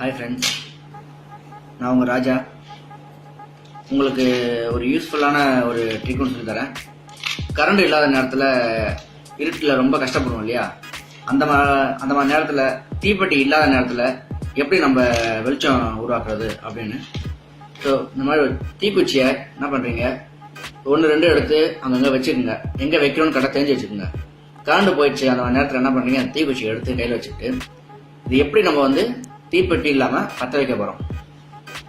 Hi friends நான் உங்கள் ராஜா. உங்களுக்கு ஒரு யூஸ்ஃபுல்லான ஒரு ட்ரீட்மெண்ட் சொல்லி தரேன். கரண்ட் இல்லாத நேரத்தில் இருட்டில் ரொம்ப கஷ்டப்படுவோம் இல்லையா? அந்த மா அந்த மாதிரி நேரத்தில் தீப்பெட்டி இல்லாத நேரத்தில் எப்படி நம்ம வெளிச்சம் உருவாக்குறது அப்படின்னு. ஸோ இந்த மாதிரி ஒரு தீக்குச்சியை என்ன பண்ணுறீங்க ஒன்று ரெண்டு எடுத்து அங்கங்கே வச்சுக்கோங்க. எங்கே வைக்கணும்னு கடை தெரிஞ்சு வச்சுக்கோங்க. கரண்ட் போயிடுச்சு அந்த மாதிரி நேரத்தில் என்ன பண்ணுறீங்க அந்த தீக்குச்சியை எடுத்து கையில் வச்சுக்கிட்டு இது எப்படி நம்ம வந்து தீப்பெட்டி இல்லாமல் பற்ற வைக்க போகிறோம்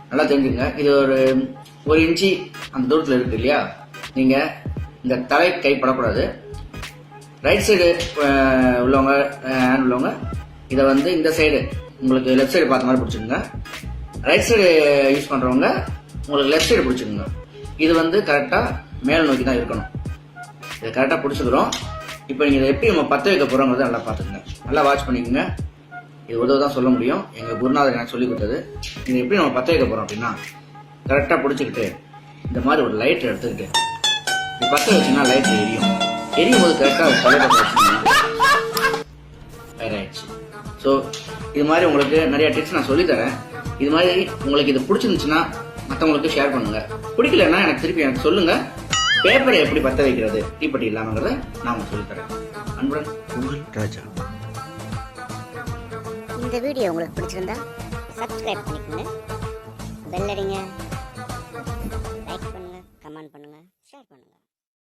நல்லா தெரிஞ்சுங்க இது ஒரு ஒரு இன்ச்சு அந்த தூரத்தில் இருக்கு இல்லையா? நீங்கள் இந்த தலை கைப்படக்கூடாது ரைட் சைடு உள்ளவங்க ஹேண்ட் உள்ளவங்க இதை வந்து இந்த சைடு உங்களுக்கு லெஃப்ட் சைடு பார்த்த மாதிரி பிடிச்சிக்கோங்க. ரைட் சைடு யூஸ் பண்ணுறவங்க உங்களுக்கு லெஃப்ட் சைடு பிடிச்சிக்கோங்க. இது வந்து கரெக்டாக மேல் நோக்கி தான் இருக்கணும். இதை கரெக்டாக பிடிச்சிக்கிறோம். இப்போ நீங்கள் இதை எப்படி நம்ம பற்ற வைக்க போகிறோங்கிறத நல்லா பார்த்துக்கங்க. நல்லா வாட்ச் பண்ணிக்கோங்க. இது தான் சொல்ல முடியும். எங்கள் குருநாதர் எனக்கு சொல்லி கொடுத்தது. நீங்கள் எப்படி நம்ம பற்ற வைக்க போகிறோம் அப்படின்னா கரெக்டாக பிடிச்சிக்கிட்டு இந்த மாதிரி ஒரு லைட் எடுத்துக்கிட்டு இது பற்ற வச்சுன்னா லைட் எரியும். எரியும் போது கரெக்டாக தலைப்பட்ட ஆயிடுச்சு ஸோ இது மாதிரி உங்களுக்கு நிறைய டிப்ஸ் நான் சொல்லித்தரேன் இது மாதிரி உங்களுக்கு இது பிடிச்சிருந்துச்சுன்னா மற்றவங்களுக்கு ஷேர் பண்ணுங்கள் பிடிக்கலன்னா எனக்கு திருப்பி எனக்கு சொல்லுங்கள் பேப்பரை எப்படி பற்ற வைக்கிறது தீப்பெட்டி இல்லாமங்கிறத நான் உங்களுக்கு சொல்லித்தரேன் அன்புடன் உங்கள் ராஜா. இந்த வீடியோ உங்களுக்கு பிடிச்சிருந்தா சப்ஸ்கிரைப் பண்ணிக்கோங்க. பெல் அடிங்க.